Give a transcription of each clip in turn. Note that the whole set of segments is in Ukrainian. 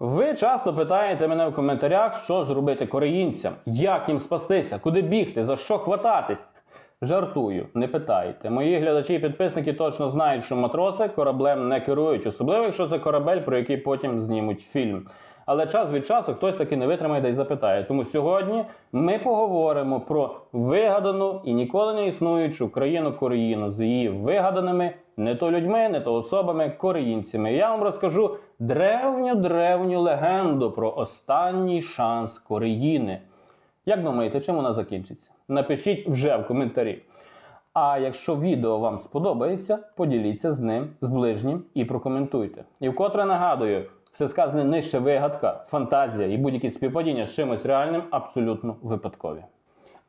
Ви часто питаєте мене в коментарях, що ж робити кореїнцям, як їм спастися, куди бігти, за що хвататись. Жартую, не питайте. Мої глядачі і підписники точно знають, що матроси кораблем не керують, особливо якщо це корабель, про який потім знімуть фільм. Але час від часу хтось таки не витримає й запитає. Тому сьогодні ми поговоримо про вигадану і ніколи не існуючу країну Кореїну з її вигаданими не то людьми, не то особами кореїнцями. Я вам розкажу древню древню легенду про останній шанс Кореїни. Як думаєте, чим вона закінчиться? Напишіть вже в коментарі. А якщо відео вам сподобається, поділіться з ним, з ближнім і прокоментуйте. І вкотре нагадую, все сказане нижче вигадка, фантазія і будь-які співпадіння з чимось реальним абсолютно випадкові.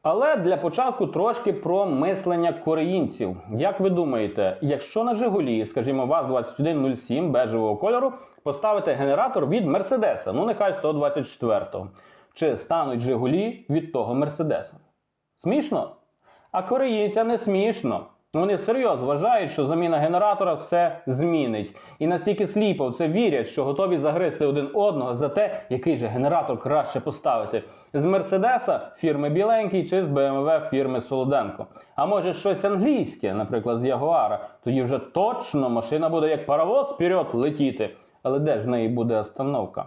Але для початку трошки про мислення кореїнців. Як ви думаєте, якщо на Жигулі, скажімо, ВАЗ-2107 бежевого кольору, поставити генератор від Мерседеса, ну нехай 124-го, чи стануть Жигулі від того Мерседеса? Смішно? А кореїнцям не смішно. Вони серйозно вважають, що заміна генератора все змінить. І настільки сліпо в це вірять, що готові загризти один одного за те, який же генератор краще поставити. З Мерседеса фірми Біленький чи з БМВ фірми Солоденко. А може щось англійське, наприклад, з Ягуара. Тоді вже точно машина буде як паровоз вперед летіти. Але де ж в неї буде остановка?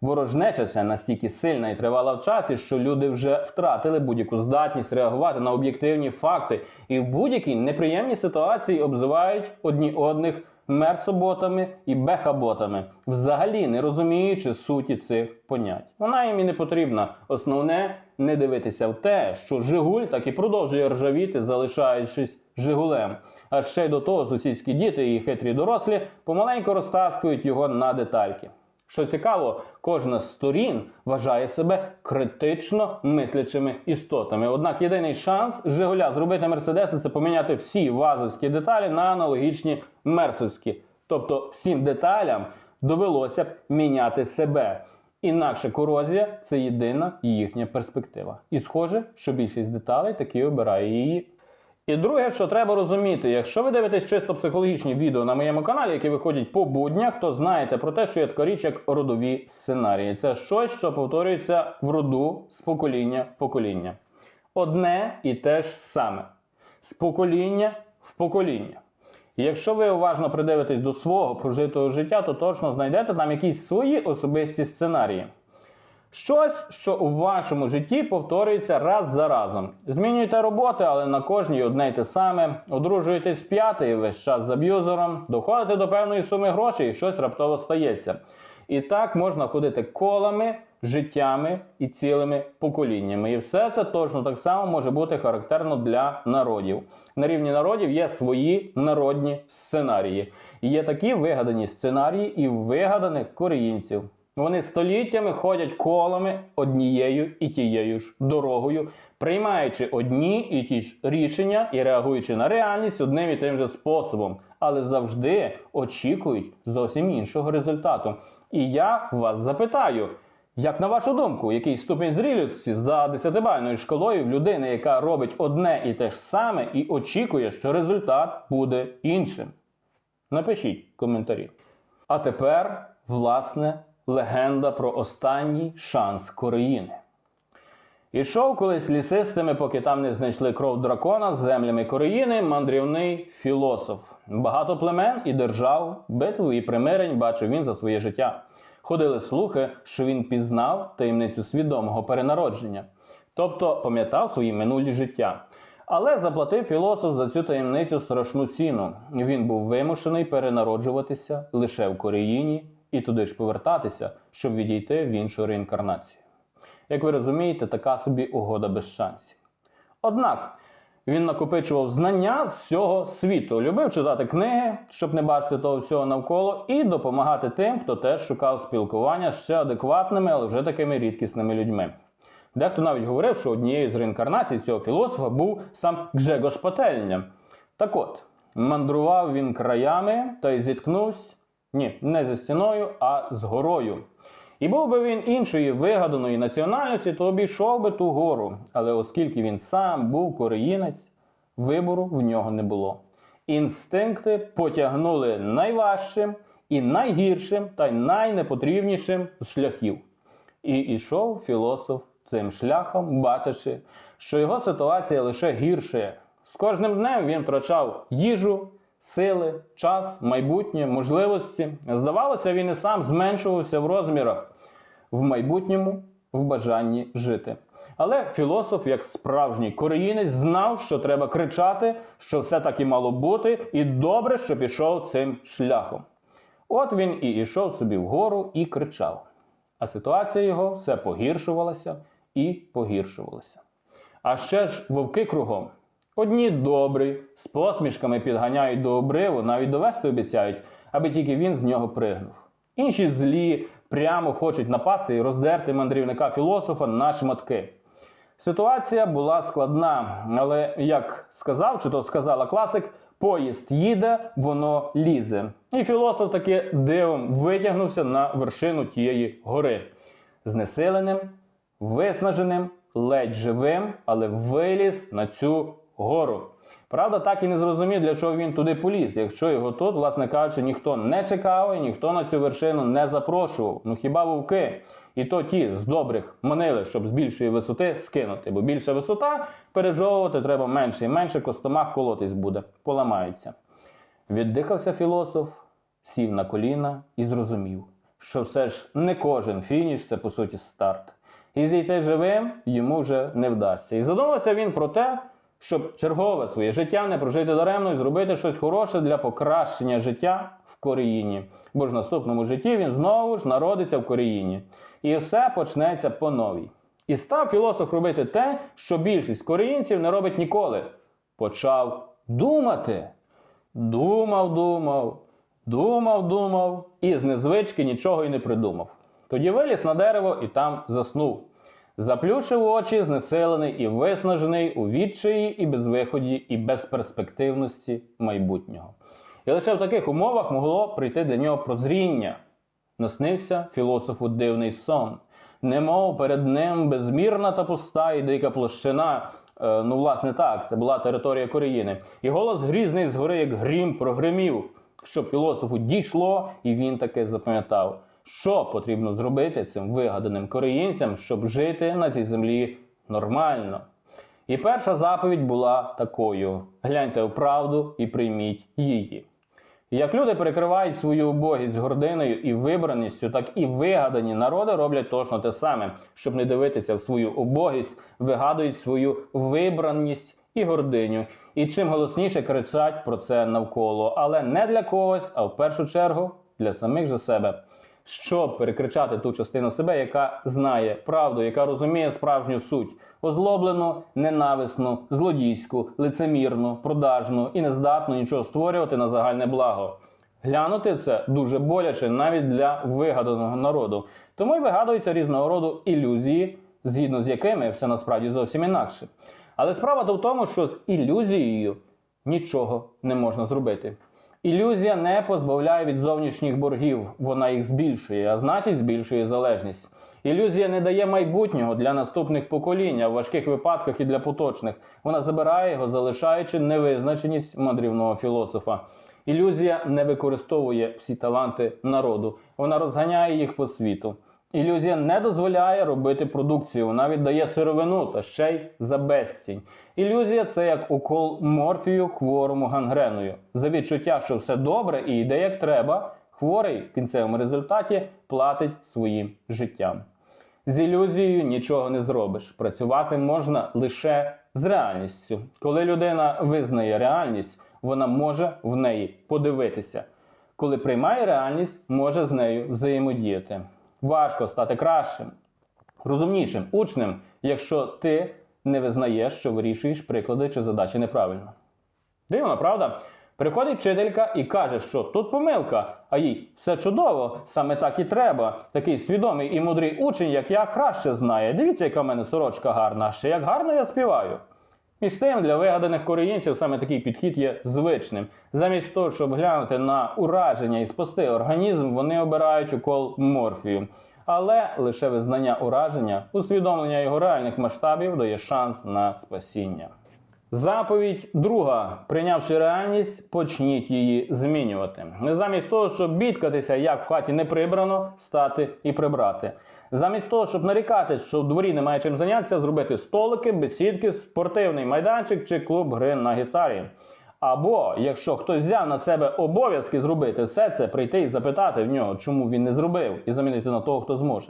Ворожнеча ця настільки сильна і тривала в часі, що люди вже втратили будь-яку здатність реагувати на об'єктивні факти і в будь-якій неприємній ситуації обзивають одні одних мерцоботами і бехаботами, взагалі не розуміючи суті цих понять. Вона їм і не потрібна. Основне не дивитися в те, що Жигуль так і продовжує ржавіти, залишаючись Жигулем. А ще й до того сусідські діти і хитрі дорослі помаленьку розтаскують його на детальки. Що цікаво, кожна з сторін вважає себе критично мислячими істотами. Однак єдиний шанс Жигуля зробити Мерседеси це поміняти всі вазовські деталі на аналогічні мерсовські. Тобто всім деталям довелося б міняти себе. Інакше корозія це єдина їхня перспектива. І схоже, що більшість деталей таки обирає її. І друге, що треба розуміти, якщо ви дивитесь чисто психологічні відео на моєму каналі, які виходять по буднях, то знаєте про те, що є така річ, як родові сценарії. Це щось, що повторюється в роду з покоління в покоління. Одне і те ж саме. З покоління в покоління. І якщо ви уважно придивитесь до свого прожитого життя, то точно знайдете там якісь свої особисті сценарії. Щось, що у вашому житті повторюється раз за разом. Змінюєте роботи, але на кожній одне й те саме. Одружуєтесь п'ятий весь час з аб'юзером, доходите до певної суми грошей і щось раптово стається. І так можна ходити колами, життями і цілими поколіннями. І все це точно так само може бути характерно для народів. На рівні народів є свої народні сценарії. І є такі вигадані сценарії і вигаданих коріїнців. Вони століттями ходять колами однією і тією ж дорогою, приймаючи одні і ті ж рішення і реагуючи на реальність одним і тим же способом, але завжди очікують зовсім іншого результату. І я вас запитаю. Як на вашу думку, який ступінь зрілості за десятибальною шкалою в людини, яка робить одне і те ж саме, і очікує, що результат буде іншим? Напишіть коментарі. А тепер, власне, легенда про останній шанс Кореїни. Ішов колись лісистими, поки там не знайшли кров дракона з землями Кореїни, мандрівний філософ. Багато племен і держав, битву і примирень бачив він за своє життя. Ходили слухи, що він пізнав таємницю свідомого перенародження, тобто пам'ятав свої минулі життя. Але заплатив філософ за цю таємницю страшну ціну. Він був вимушений перенароджуватися лише в Кореїні і туди ж повертатися, щоб відійти в іншу реінкарнацію. Як ви розумієте, така собі угода без шансів. Однак він накопичував знання з всього світу, любив читати книги, щоб не бачити того всього навколо, і допомагати тим, хто теж шукав спілкування з ще адекватними, але вже такими рідкісними людьми. Дехто навіть говорив, що однією з реінкарнацій цього філософа був сам Гжегош Пательня. Так от, мандрував він краями та й зіткнувся, ні, не зі стіною, а з горою. І був би він іншої вигаданої національності, то обійшов би ту гору. Але оскільки він сам був кореїнець, вибору в нього не було. Інстинкти потягнули найважчим, і найгіршим та й найнепотрібнішим з шляхів. І ішов філософ цим шляхом, бачачи, що його ситуація лише гіршає. З кожним днем він втрачав їжу, сили, час, майбутнє, можливості. Здавалося, він і сам зменшувався в розмірах в майбутньому в бажанні жити. Але філософ, як справжній кореїнець, знав, що треба кричати, що все так і мало бути, і добре, що пішов цим шляхом. От він і йшов собі вгору і кричав. А ситуація його все погіршувалася і погіршувалася. А ще ж вовки кругом. Одні добрі, з посмішками підганяють до обриву, навіть довести обіцяють, аби тільки він з нього пригнув. Інші злі, прямо хочуть напасти і роздерти мандрівника філософа на шматки. Ситуація була складна, але як сказав, чи то сказала класик, поїзд їде, воно лізе. І філософ таки дивом витягнувся на вершину тієї гори. Знесиленим, виснаженим, ледь живим, але виліз на цю гору. Правда, так і не зрозумів, для чого він туди поліз, якщо його тут, власне кажучи, ніхто не чекав і ніхто на цю вершину не запрошував. Ну хіба вовки? І то ті з добрих манили, щоб з більшої висоти скинути, бо більша висота пережовувати треба менше і менше костомах колотись буде, поламаються. Віддихався філософ, сів на коліна і зрозумів, що все ж не кожен фініш це по суті старт. І зійти живим йому вже не вдасться. І задумався він про те, щоб чергове своє життя не прожити даремно і зробити щось хороше для покращення життя в Коріїні. Бо ж в наступному житті він знову ж народиться в Коріїні. І все почнеться по новій. І став філософ робити те, що більшість коріїнців не робить ніколи. Почав думати. Думав, думав, думав, думав, і з незвички нічого й не придумав. Тоді виліз на дерево і там заснув. Заплющив очі, знесилений і виснажений у відчаї і безвиході, і безперспективності майбутнього. І лише в таких умовах могло прийти до нього прозріння. Наснився філософу дивний сон. Немов перед ним безмірна та пуста і дика площина. Е, ну, власне, так, це була територія Коріїни. І голос грізний згори, як грім, прогримів, щоб філософу дійшло, і він таки запам'ятав, що потрібно зробити цим вигаданим коріїнцям, щоб жити на цій землі нормально. І перша заповідь була такою: гляньте в правду і прийміть її. Як люди перекривають свою убогість гординою і вибраністю, так і вигадані народи роблять точно те саме, щоб не дивитися в свою убогість, вигадують свою вибраність і гординю. І чим голосніше кричать про це навколо, але не для когось, а в першу чергу для самих же себе. Щоб перекричати ту частину себе, яка знає правду, яка розуміє справжню суть, озлоблену, ненависну, злодійську, лицемірну, продажну і нездатну нічого створювати на загальне благо. Глянути це дуже боляче навіть для вигаданого народу. Тому й вигадуються різного роду ілюзії, згідно з якими все насправді зовсім інакше. Але справа то в тому, що з ілюзією нічого не можна зробити. Ілюзія не позбавляє від зовнішніх боргів, вона їх збільшує, а значить збільшує залежність. Ілюзія не дає майбутнього для наступних поколінь, а в важких випадках і для поточних. Вона забирає його, залишаючи невизначеність мандрівного філософа. Ілюзія не використовує всі таланти народу, вона розганяє їх по світу. Ілюзія не дозволяє робити продукцію, вона віддає сировину та ще й за безцінь. Ілюзія це як укол морфію хворому гангреною. За відчуття, що все добре і йде як треба, хворий в кінцевому результаті платить своїм життям. З ілюзією нічого не зробиш. Працювати можна лише з реальністю. Коли людина визнає реальність, вона може в неї подивитися. Коли приймає реальність, може з нею взаємодіяти. Важко стати кращим, розумнішим учнем, якщо ти не визнаєш, що вирішуєш приклади чи задачі неправильно. Дивно, правда? Приходить вчителька і каже, що тут помилка, а їй все чудово, саме так і треба. Такий свідомий і мудрий учень, як я, краще знає. Дивіться, яка в мене сорочка гарна, ще як гарно я співаю. Між тим, для вигаданих коріїнців саме такий підхід є звичним. Замість того, щоб глянути на ураження і спасти організм, вони обирають укол морфію. Але лише визнання ураження, усвідомлення його реальних масштабів дає шанс на спасіння. Заповідь друга. Прийнявши реальність, почніть її змінювати. Не замість того, щоб бідкатися, як в хаті не прибрано, стати і прибрати. Замість того, щоб нарікати, що в дворі немає чим зайнятися, зробити столики, бесідки, спортивний майданчик чи клуб гри на гітарі. Або якщо хтось взяв на себе обов'язки зробити все це, прийти і запитати в нього, чому він не зробив, і замінити на того, хто зможе.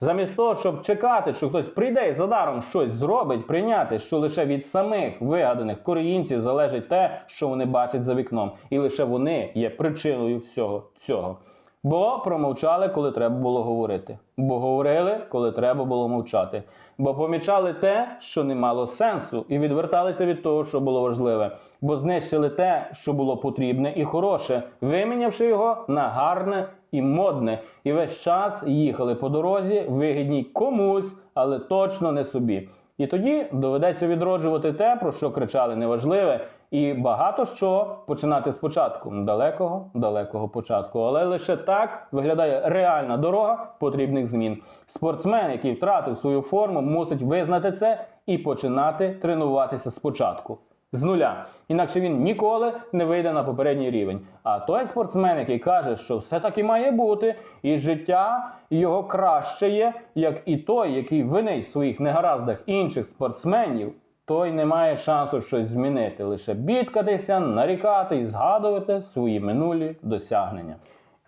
Замість того, щоб чекати, що хтось прийде і задаром щось зробить, прийняти, що лише від самих вигаданих коріїнців залежить те, що вони бачать за вікном, і лише вони є причиною всього цього. Бо промовчали, коли треба було говорити, бо говорили, коли треба було мовчати, бо помічали те, що не мало сенсу, і відверталися від того, що було важливе, бо знищили те, що було потрібне і хороше, вимінявши його на гарне і модне, і весь час їхали по дорозі, вигідній комусь, але точно не собі. І тоді доведеться відроджувати те, про що кричали неважливе, і багато що починати спочатку, далекого, далекого початку. Але лише так виглядає реальна дорога потрібних змін. Спортсмен, який втратив свою форму, мусить визнати це і починати тренуватися спочатку. З нуля. Інакше він ніколи не вийде на попередній рівень. А той спортсмен, який каже, що все таки має бути, і життя його краще є, як і той, який винить в своїх негараздах інших спортсменів, той не має шансу щось змінити, лише бідкатися, нарікати і згадувати свої минулі досягнення.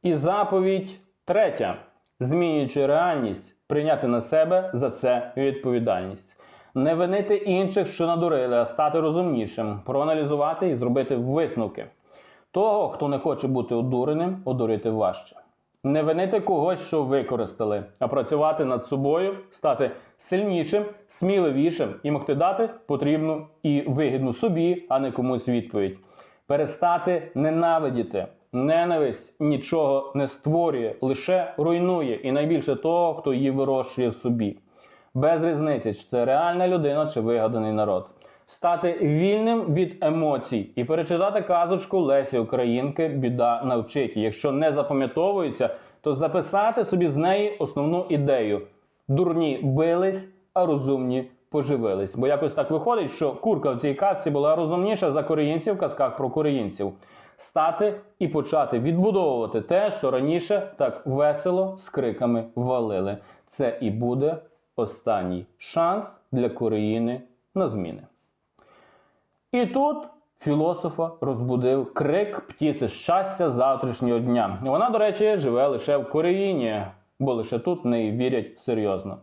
І заповідь третя: змінюючи реальність, прийняти на себе за це відповідальність. Не винити інших, що надурили, а стати розумнішим, проаналізувати і зробити висновки. Того, хто не хоче бути одуреним, одурити важче. Не винити когось, що використали, а працювати над собою, стати сильнішим, сміливішим і могти дати потрібну і вигідну собі, а не комусь відповідь. Перестати ненавидіти. Ненависть нічого не створює, лише руйнує і найбільше того, хто її вирощує в собі. Без різниці, чи це реальна людина, чи вигаданий народ. Стати вільним від емоцій і перечитати казочку Лесі Українки Біда навчить. Якщо не запам'ятовується, то записати собі з неї основну ідею: дурні бились, а розумні поживились. Бо якось так виходить, що курка в цій казці була розумніша за коріїнців в казках про коріїнців. Стати і почати відбудовувати те, що раніше так весело з криками валили. Це і буде останній шанс для Кореїни на зміни. І тут філософа розбудив крик птіці щастя завтрашнього дня. Вона, до речі, живе лише в Кореїні, бо лише тут в неї вірять серйозно.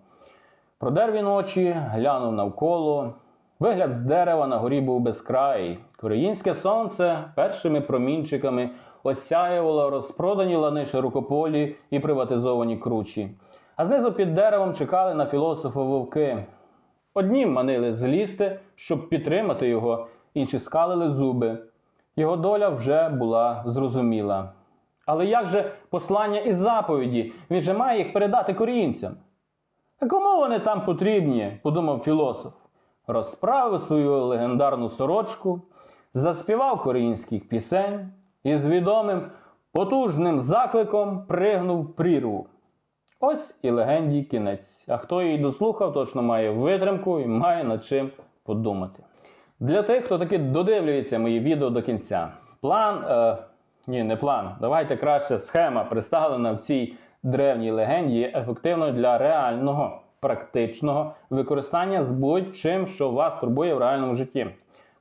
Продер він очі, глянув навколо. Вигляд з дерева на горі був безкрай. Кореїнське сонце першими промінчиками осяювало розпродані лани широкополі і приватизовані кручі. А знизу під деревом чекали на філософа вовки. Одні манили злізти, щоб підтримати його, інші скалили зуби. Його доля вже була зрозуміла. Але як же послання і заповіді? Він же має їх передати корінцям. А кому вони там потрібні? подумав філософ. Розправив свою легендарну сорочку, заспівав корінських пісень і з відомим потужним закликом пригнув прірву. Ось і легенді кінець. А хто її дослухав, точно має витримку і має над чим подумати. Для тих, хто таки додивлюється мої відео до кінця. План, е, ні, не план. Давайте краще схема, представлена в цій древній легенді, є ефективною для реального, практичного використання з будь-чим, що вас турбує в реальному житті.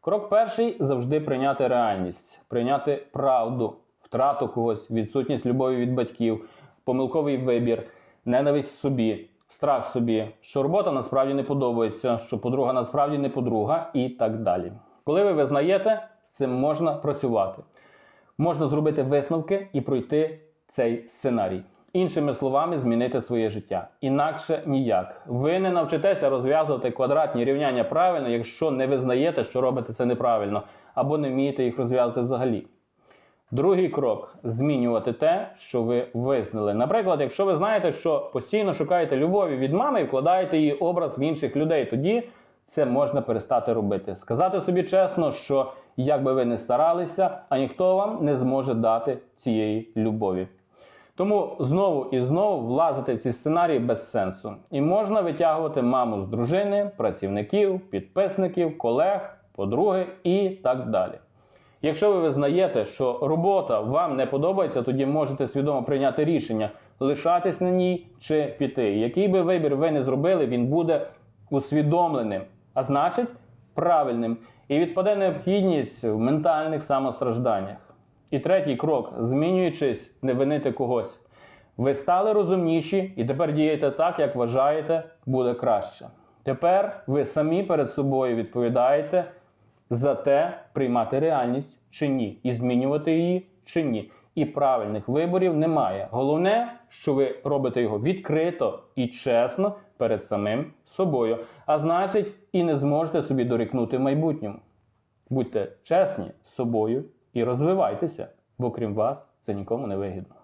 Крок перший завжди прийняти реальність, прийняти правду, втрату когось, відсутність любові від батьків, помилковий вибір, ненависть собі, страх собі, що робота насправді не подобається, що подруга насправді не подруга і так далі. Коли ви визнаєте, з цим можна працювати. Можна зробити висновки і пройти цей сценарій. Іншими словами, змінити своє життя. Інакше ніяк. Ви не навчитеся розв'язувати квадратні рівняння правильно, якщо не визнаєте, що робите це неправильно, або не вмієте їх розв'язати взагалі. Другий крок змінювати те, що ви визнали. Наприклад, якщо ви знаєте, що постійно шукаєте любові від мами і вкладаєте її образ в інших людей, тоді це можна перестати робити. Сказати собі чесно, що як би ви не старалися, а ніхто вам не зможе дати цієї любові. Тому знову і знову влазити в ці сценарії без сенсу. І можна витягувати маму з дружини, працівників, підписників, колег, по-друге, і так далі. Якщо ви визнаєте, що робота вам не подобається, тоді можете свідомо прийняти рішення лишатись на ній чи піти. Який би вибір ви не зробили, він буде усвідомленим, а значить правильним. І відпаде необхідність в ментальних самостражданнях. І третій крок: змінюючись, не винити когось. Ви стали розумніші і тепер дієте так, як вважаєте, буде краще. Тепер ви самі перед собою відповідаєте за те, приймати реальність чи ні, і змінювати її чи ні. І правильних виборів немає. Головне, що ви робите його відкрито і чесно перед самим собою. А значить, і не зможете собі дорікнути в майбутньому. Будьте чесні з собою і розвивайтеся, бо крім вас це нікому не вигідно.